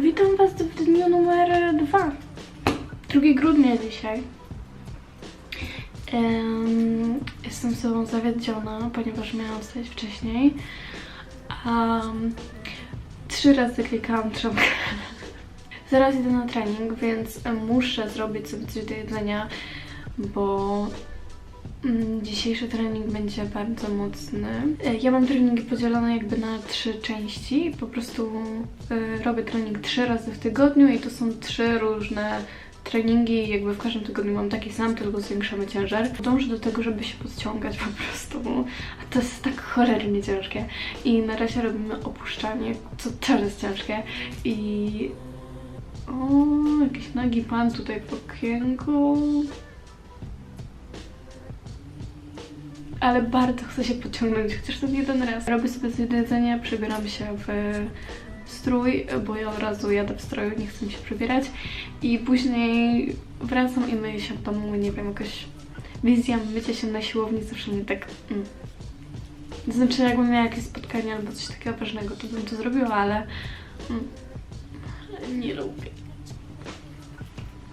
Witam Was w dniu numer dwa. 2 grudnia dzisiaj. Em, jestem sobą zawiedziona, ponieważ miałam wstać wcześniej. Um, trzy razy klikałam trząbkę. Zaraz idę na trening, więc muszę zrobić sobie coś do jedzenia, bo dzisiejszy trening będzie bardzo mocny. E, Ja mam treningi podzielone jakby na trzy części. Po prostu e, robię trening trzy razy w tygodniu i to są trzy różne treningi. Jakby w każdym tygodniu mam taki sam, tylko zwiększamy ciężar. Dążę do tego, żeby się podciągać po prostu. A to jest tak cholernie ciężkie. I na razie robimy opuszczanie, co też jest ciężkie. I o, jakiś nagi pan tutaj w okienku. Ale bardzo chcę się pociągnąć, chociaż ten jeden raz. Robię sobie coś jedzenia, przebieram się w strój, bo ja od razu jadę w stroju, nie chcę mi się przebierać. I później wracam i myję się w domu, nie wiem, jakaś wizja mycia się na siłowni zawsze mnie tak... Mm. To znaczy, jakbym miała jakieś spotkanie albo coś takiego ważnego, to bym to zrobiła, ale... Mm. Nie lubię.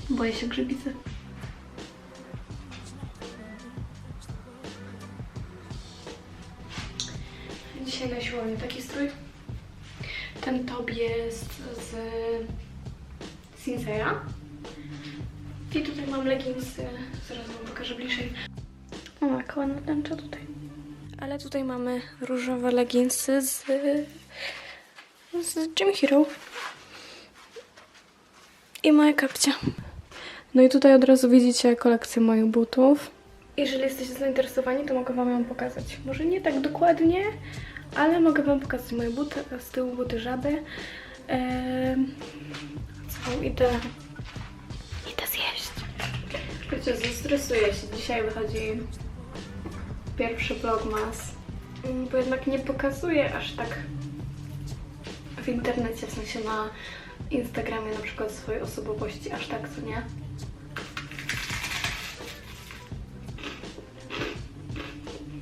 Boję się grzybicy. Dzisiaj na siłowni taki strój. Ten top jest z Sinseya. I tutaj mam leginsy. Zaraz wam pokażę bliżej. O, jaka ładna tęcza tutaj. Ale tutaj mamy różowe leginsy z, z Jim Hero. I moja kapcia. No i tutaj od razu widzicie kolekcję moich butów. Jeżeli jesteście zainteresowani, to mogę Wam ją pokazać. Może nie tak dokładnie, ale mogę Wam pokazać moje buty, z tyłu buty żaby. Ehm, co, idę, idę zjeść. Wiecie, zestresuję się. Dzisiaj wychodzi pierwszy vlogmas, bo jednak nie pokazuję aż tak w internecie, w sensie na Instagramie na przykład swojej osobowości, aż tak, co nie?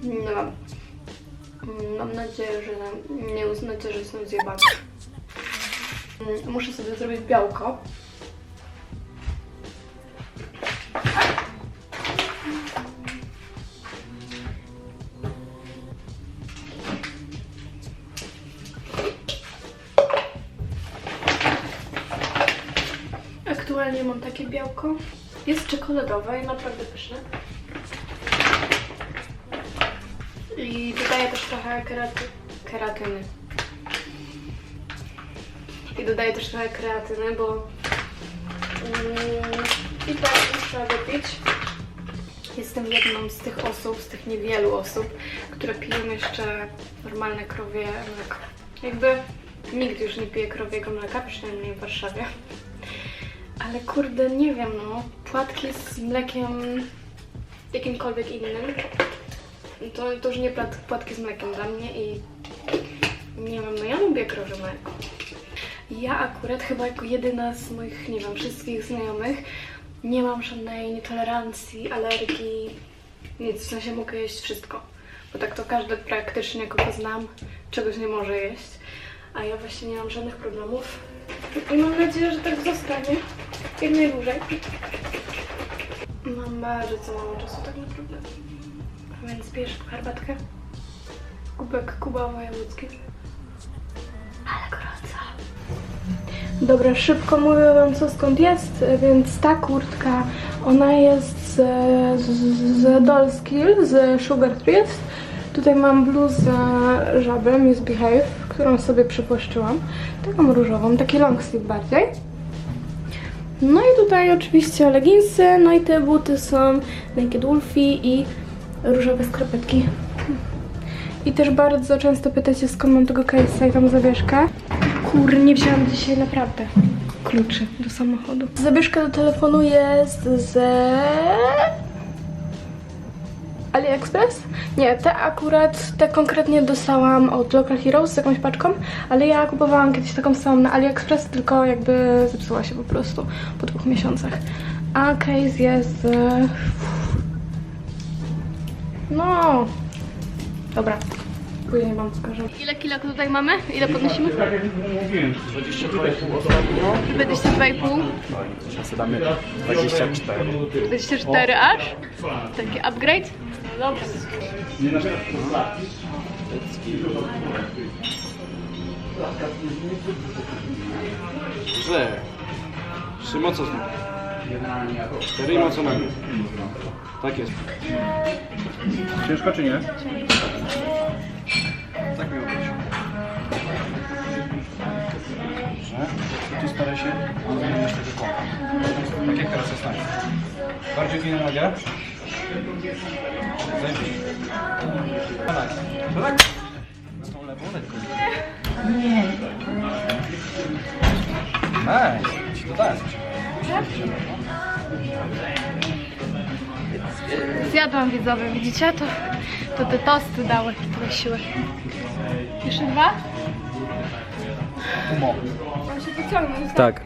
No. Mam nadzieję, że nie uznacie, że jestem zjebana. Mm, Muszę sobie zrobić białko. Aktualnie mam takie białko. Jest czekoladowe i naprawdę pyszne. I dodaję też trochę keraty, keratyny. I dodaję też trochę kreatyny, bo mm, i tak muszę wypić. Jestem jedną z tych osób, z tych niewielu osób, które piją jeszcze normalne krowie mleko. Jakby nikt już nie pije krowiego mleka, przynajmniej w Warszawie. Ale kurde, nie wiem no, płatki z mlekiem jakimkolwiek innym, to, to już nie płat, płatki z mlekiem dla mnie i nie wiem, no ja lubię krowie mleko. Ja akurat chyba jako jedyna z moich, nie wiem, wszystkich znajomych nie mam żadnej nietolerancji, alergii, nic, w sensie mogę jeść wszystko. Bo tak to każdy praktycznie, kogo znam, czegoś nie może jeść. A ja właśnie nie mam żadnych problemów. I mam nadzieję, że tak zostanie jak najdłużej. Mam bardzo mało czasu tak naprawdę. Więc bierz herbatkę. Kubek Kuba Wojewódzki. Ale gorąco. Dobra, szybko mówię wam co skąd jest, więc ta kurtka, ona jest z, z, z Dolskill, z Sugar Twist. Tutaj mam bluzę żaby Miss Behave, którą sobie przypłaszczyłam. Taką różową, taki long sleeve bardziej. No i tutaj oczywiście leginsy, no i te buty są Naked Wolfie i różowe skarpetki. I też bardzo często pytacie skąd mam tego case'a i tą zawieszkę. Kur, nie wzięłam dzisiaj naprawdę kluczy do samochodu. Zawieszka do telefonu jest z... AliExpress? Nie, te akurat, te konkretnie dostałam od Local Heroes z jakąś paczką, ale ja kupowałam kiedyś taką samą na AliExpress, tylko jakby zepsuła się po prostu po dwóch miesiącach. A case jest z... No... Dobra. później wam pokażę. Ile kilo tutaj mamy? Ile podnosimy? Tak jak mówiłem, 22,5 ostatnio. 22,5. Czasy damy 24. 24 aż? Taki upgrade? No dobrze. Nie na Że. Trzy mocno znowu. Cztery i mocno. Tak jest. Ciężko czy nie? Tak miało być. Dobrze. Tu staraj się uwolnić tego kąta. Tak jak teraz jest na Bardziej winę nogę. Zajebiście. Tak. To tak. Z tą lewą lekką. Nie. Nice. Ci to dałem. Zjadłam widzowie, widzicie? To, to te tosty dały trochę siły. Jeszcze dwa? Mam się wyciągnąć. Tak.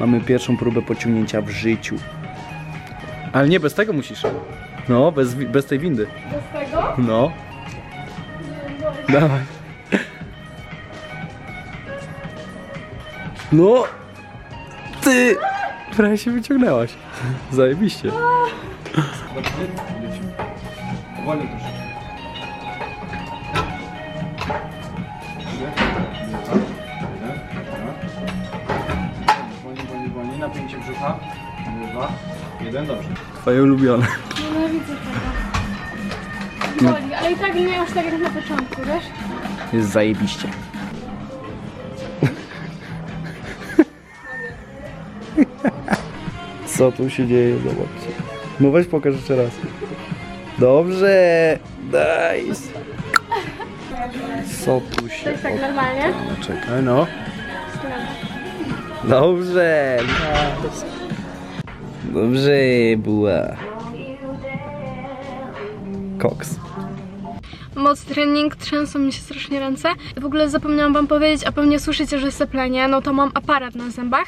Mamy pierwszą próbę pociągnięcia w życiu. Ale nie, bez tego musisz. No, bez, wi- bez tej windy. Bez tego? No. Dawaj. No! Ty! Prawie się wyciągnęłaś. Zajebiście. Wolniej troszeczkę. Wolniej, wolniej, wolniej. Napięcie brzucha. Dwa, jeden, dobrze. Twoje ulubione. Nienawidzę tego. Boli, ale i tak nie aż tak jak na początku, wiesz? Jest zajebiście. Co tu się dzieje? Zobaczcie. No weź pokaż jeszcze raz. Dobrze. Nice. Co tu się... jest tak normalnie. O, czekaj, no. Dobrze. nice. Dobrze, była. Koks. Moc trening, trzęsą mi się strasznie ręce. W ogóle zapomniałam wam powiedzieć, a pewnie słyszycie, że syplenie, no to mam aparat na zębach.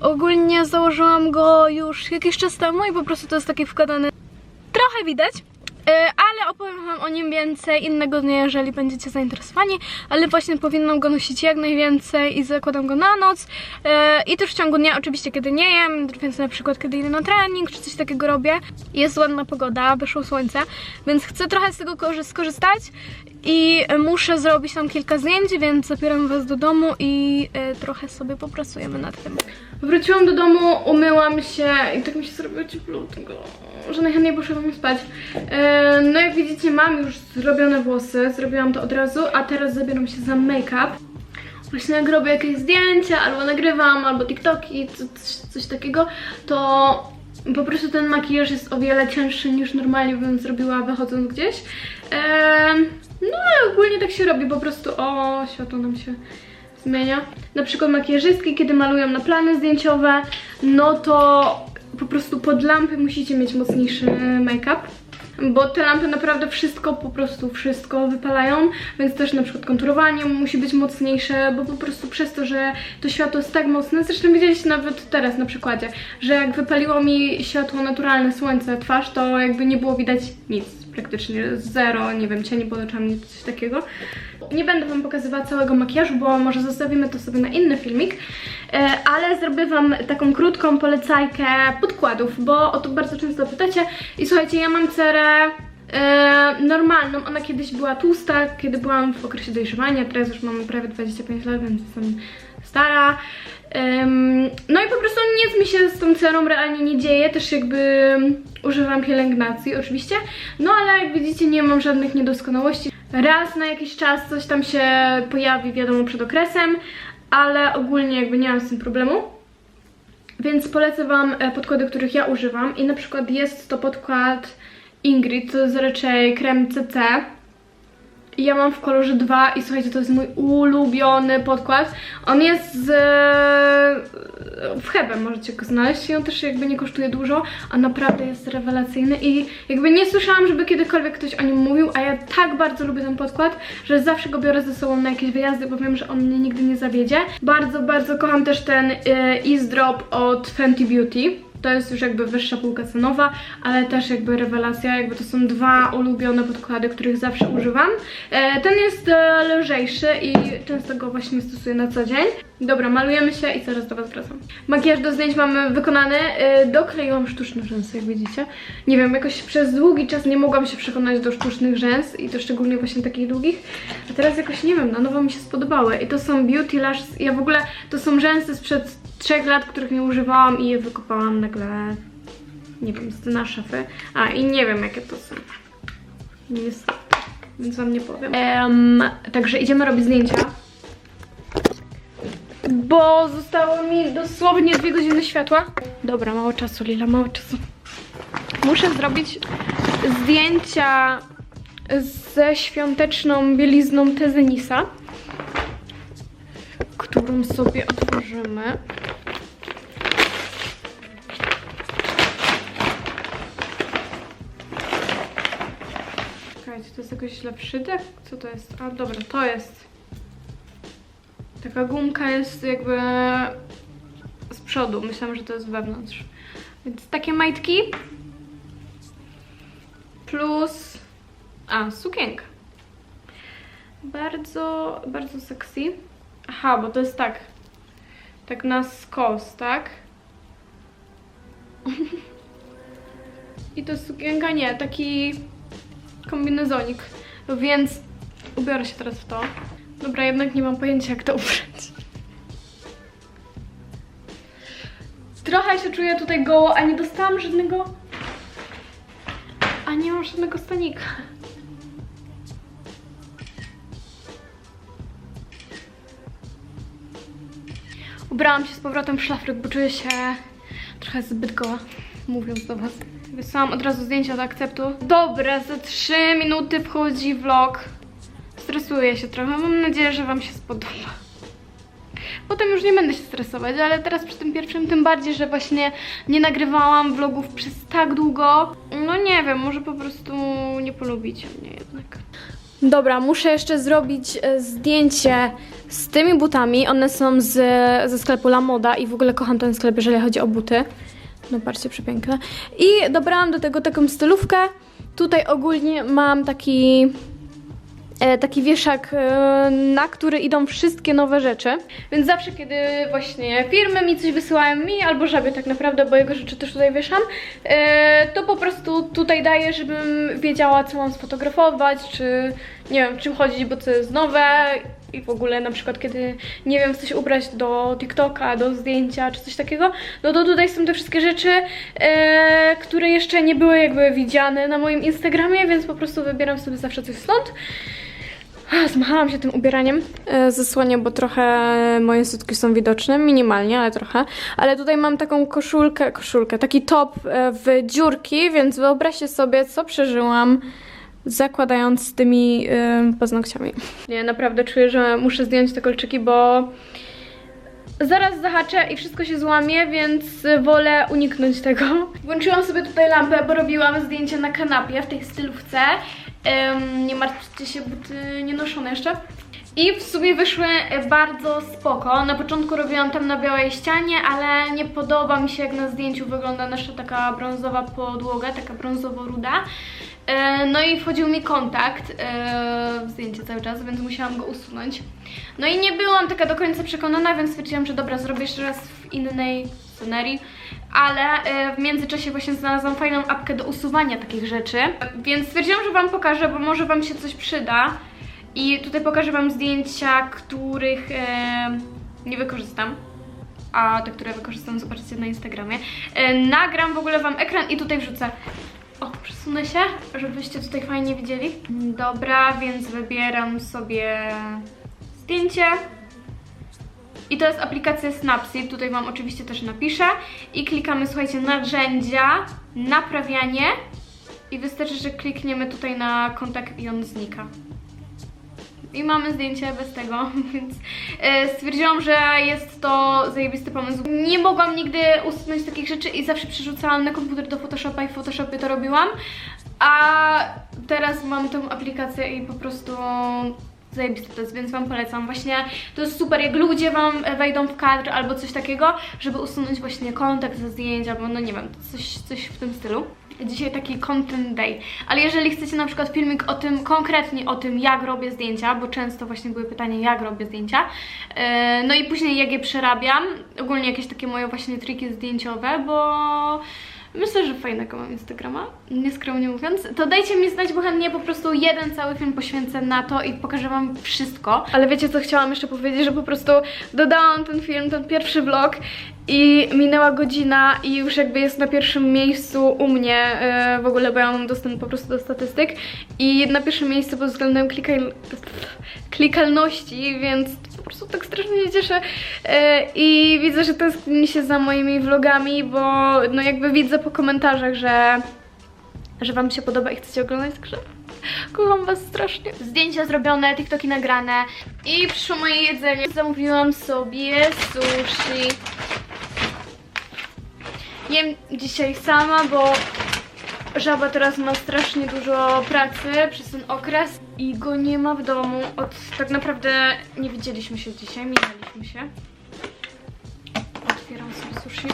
Ogólnie założyłam go już jakiś czas temu i po prostu to jest taki wkładany... Trochę widać, e, ale opowiem wam o nim więcej innego dnia, jeżeli będziecie zainteresowani, ale właśnie powinnam go nosić jak najwięcej i zakładam go na noc e, i też w ciągu dnia oczywiście kiedy nie jem, więc na przykład kiedy idę na trening czy coś takiego robię. Jest ładna pogoda, wyszło słońce, więc chcę trochę z tego korzy- skorzystać i muszę zrobić tam kilka zdjęć, więc zabieram was do domu i e, trochę sobie popracujemy nad tym. Wróciłam do domu, umyłam się i tak mi się zrobiło cieplutko, że najchętniej poszłam spać. E, no jak widzicie mam już zrobione włosy, zrobiłam to od razu, a teraz zabieram się za make-up. Właśnie jak robię jakieś zdjęcia, albo nagrywam, albo TikToki, co- coś, coś takiego, to po prostu ten makijaż jest o wiele cięższy niż normalnie bym zrobiła wychodząc gdzieś. Em, no ogólnie tak się robi, po prostu o, światło nam się zmienia. Na przykład makijażystki, kiedy malują na plany zdjęciowe, no to po prostu pod lampy musicie mieć mocniejszy make-up. Bo te lampy naprawdę wszystko, po prostu wszystko wypalają, więc też na przykład konturowanie musi być mocniejsze, bo po prostu przez to, że to światło jest tak mocne, zresztą widzieliście nawet teraz na przykładzie, że jak wypaliło mi światło naturalne, słońce, twarz, to jakby nie było widać nic, praktycznie zero, nie wiem, cieni pod oczami, coś takiego. Nie będę Wam pokazywała całego makijażu, bo może zostawimy to sobie na inny filmik, e, ale zrobię Wam taką krótką polecajkę podkładów, bo o to bardzo często pytacie i słuchajcie, ja mam cerę e, normalną, ona kiedyś była tłusta, kiedy byłam w okresie dojrzewania, teraz już mam prawie 25 lat, więc jestem stara. No i po prostu nic mi się z tą cerą realnie nie dzieje, też jakby używam pielęgnacji oczywiście, no ale jak widzicie nie mam żadnych niedoskonałości. Raz na jakiś czas coś tam się pojawi, wiadomo, przed okresem, ale ogólnie jakby nie mam z tym problemu. Więc polecę Wam e, podkłady, których ja używam i na przykład jest to podkład Ingrid, to jest raczej krem CC. I ja mam w kolorze 2 i słuchajcie, to jest mój ulubiony podkład. On jest z... w Hebem możecie go znaleźć i on też jakby nie kosztuje dużo, a naprawdę jest rewelacyjny i jakby nie słyszałam, żeby kiedykolwiek ktoś o nim mówił, a ja tak bardzo lubię ten podkład, że zawsze go biorę ze sobą na jakieś wyjazdy, bo wiem, że on mnie nigdy nie zawiedzie. Bardzo, bardzo kocham też ten e, Ease Drop od Fenty Beauty. To jest już jakby wyższa półka cenowa, ale też jakby rewelacja, jakby to są dwa ulubione podkłady, których zawsze używam. E, ten jest e, lżejszy i często go właśnie stosuję na co dzień. Dobra, malujemy się i zaraz do Was wracam. Makijaż do zdjęć mamy wykonany. E, dokleiłam sztuczne rzęsy, jak widzicie. Nie wiem, jakoś przez długi czas nie mogłam się przekonać do sztucznych rzęs i to szczególnie właśnie takich długich. A teraz jakoś, nie wiem, na nowo mi się spodobały. I to są Beauty Lashes. Ja w ogóle, to są rzęsy sprzed trzech lat, których nie używałam i je wykopałam nagle, nie wiem, z dna szafy. A, i nie wiem, jakie to są. Niestety, więc wam nie powiem. Em, także idziemy robić zdjęcia. Bo zostało mi dosłownie dwie godziny światła. Dobra, mało czasu, Lila, mało czasu. Muszę zrobić zdjęcia ze świąteczną bielizną Tezenisa, którą sobie otworzymy. Jest jakoś źle przydech? Co to jest? A dobra, to jest. Taka gumka jest jakby z przodu. Myślałam, że to jest wewnątrz. Więc takie majtki. Plus. A, sukienka. Bardzo, bardzo sexy. Aha, bo to jest tak. Tak na skos, tak? I to sukienka? Nie, taki kombinezonik. Więc ubiorę się teraz w to. Dobra, jednak nie mam pojęcia jak to ubrać. Trochę się czuję tutaj goło, a nie dostałam żadnego... A nie mam żadnego stanika. Ubrałam się z powrotem w szlafryk, bo czuję się trochę zbyt goła, mówiąc do was. Wysłałam od razu zdjęcia do akceptu. Dobra, za 3 minuty wchodzi vlog. Stresuję się trochę, mam nadzieję, że wam się spodoba. Potem już nie będę się stresować, ale teraz przy tym pierwszym tym bardziej, że właśnie nie nagrywałam vlogów przez tak długo. No nie wiem, może po prostu nie polubicie mnie jednak. Dobra, muszę jeszcze zrobić e, zdjęcie z tymi butami. One są z, ze sklepu La Moda i w ogóle kocham ten sklep, jeżeli chodzi o buty. No patrzcie, przepiękne. I dobrałam do tego taką stylówkę. Tutaj ogólnie mam taki e, taki wieszak, e, na który idą wszystkie nowe rzeczy. Więc zawsze, kiedy właśnie firmy mi coś wysyłają mi, albo żeby tak naprawdę, bo jego rzeczy też tutaj wieszam, e, to po prostu tutaj daję, żebym wiedziała, co mam sfotografować, czy nie wiem, czym chodzić, bo co jest nowe i w ogóle na przykład, kiedy nie wiem, coś ubrać do TikToka, do zdjęcia, czy coś takiego, no to tutaj są te wszystkie rzeczy, e, które jeszcze nie były jakby widziane na moim Instagramie, więc po prostu wybieram sobie zawsze coś stąd. Zmachałam się tym ubieraniem. E, Zasłonię, bo trochę moje sutki są widoczne, minimalnie, ale trochę. Ale tutaj mam taką koszulkę, koszulkę, taki top e, w dziurki, więc wyobraźcie sobie, co przeżyłam zakładając tymi e, paznokciami. Nie, naprawdę czuję, że muszę zdjąć te kolczyki, bo zaraz zahaczę i wszystko się złamie, więc wolę uniknąć tego. Włączyłam sobie tutaj lampę, bo robiłam zdjęcie na kanapie w tej stylówce. Em, nie martwcie się, buty nie noszone jeszcze. I w sumie wyszły bardzo spoko. Na początku robiłam tam na białej ścianie, ale nie podoba mi się jak na zdjęciu wygląda nasza taka brązowa podłoga, taka brązowo-ruda. E, No i wchodził mi kontakt e, w zdjęcie cały czas, więc musiałam go usunąć. No i nie byłam taka do końca przekonana, więc stwierdziłam, że dobra, zrobię jeszcze raz w innej scenerii. Ale e, w międzyczasie właśnie znalazłam fajną apkę do usuwania takich rzeczy, więc stwierdziłam, że Wam pokażę, bo może Wam się coś przyda. I tutaj pokażę Wam zdjęcia, których e, nie wykorzystam. A te, które wykorzystam, zobaczycie na Instagramie. E, nagram w ogóle Wam ekran i tutaj wrzucę. O, przesunę się, żebyście tutaj fajnie widzieli. Dobra, więc wybieram sobie zdjęcie. I to jest aplikacja Snapseed, tutaj Wam oczywiście też napiszę. I klikamy, słuchajcie, narzędzia, naprawianie. I wystarczy, że klikniemy tutaj na kontakt i on znika. I mamy zdjęcie bez tego, więc e, stwierdziłam, że jest to zajebisty pomysł. Nie mogłam nigdy usunąć takich rzeczy i zawsze przerzucałam na komputer do Photoshopa i w Photoshopie to robiłam. A teraz mam tą aplikację i po prostu zajebisty to jest, więc Wam polecam. Właśnie to jest super, jak ludzie Wam wejdą w kadr albo coś takiego, żeby usunąć właśnie kontakt ze zdjęć albo no nie wiem, coś, coś w tym stylu. Dzisiaj taki content day, ale jeżeli chcecie na przykład filmik o tym, konkretnie o tym, jak robię zdjęcia, bo często właśnie były pytania, jak robię zdjęcia, e, no i później jak je przerabiam, ogólnie jakieś takie moje właśnie triki zdjęciowe, bo Myślę, że fajnego mam Instagrama, nieskromnie mówiąc. To dajcie mi znać, bo chętnie po prostu jeden cały film poświęcę na to i pokażę wam wszystko. Ale wiecie co chciałam jeszcze powiedzieć, że po prostu dodałam ten film, ten pierwszy vlog i minęła godzina i już jakby jest na pierwszym miejscu u mnie e, w ogóle, bo ja mam dostęp po prostu do statystyk i na pierwszym miejscu pod względem klikaj... klikalności, więc po prostu tak strasznie się cieszę E, i widzę, że tęskni się za moimi vlogami, bo no jakby widzę po komentarzach, że, że wam się podoba i chcecie oglądać, także kocham was strasznie. Zdjęcia zrobione, TikToki nagrane i przyszło moje jedzenie. Zamówiłam sobie sushi. Jem dzisiaj sama, bo Żaba teraz ma strasznie dużo pracy przez ten okres i go nie ma w domu. Od tak naprawdę nie widzieliśmy się dzisiaj, minęliśmy się. Otwieram sobie sushi.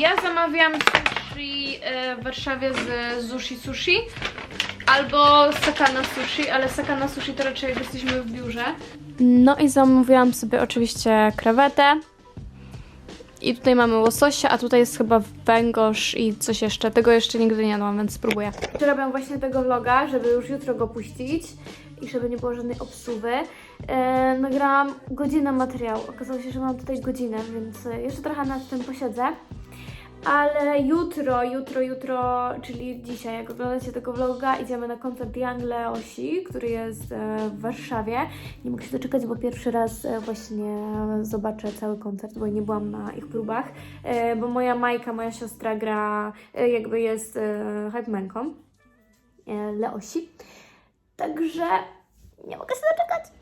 Ja zamawiam sushi e, w Warszawie z Sushi Sushi albo Sakana Sushi, ale Sakana Sushi to raczej jak jesteśmy w biurze. No i zamówiłam sobie oczywiście krewetę. I tutaj mamy łososia, a tutaj jest chyba węgorz i coś jeszcze. Tego jeszcze nigdy nie jadłam, więc spróbuję. Robię właśnie tego vloga, żeby już jutro go puścić i żeby nie było żadnej obsuwy. E, nagrałam godzinę materiału. Okazało się, że mam tutaj godzinę, więc e, jeszcze trochę nad tym posiedzę. Ale jutro, jutro, jutro, czyli dzisiaj, jak oglądacie tego vloga, idziemy na koncert Young Leosi, który jest e, w Warszawie. Nie mogę się doczekać, bo pierwszy raz e, właśnie zobaczę cały koncert, bo nie byłam na ich próbach, e, bo moja Majka, moja siostra gra, jakby jest hypemanką Leosi. Także nie mogę się doczekać.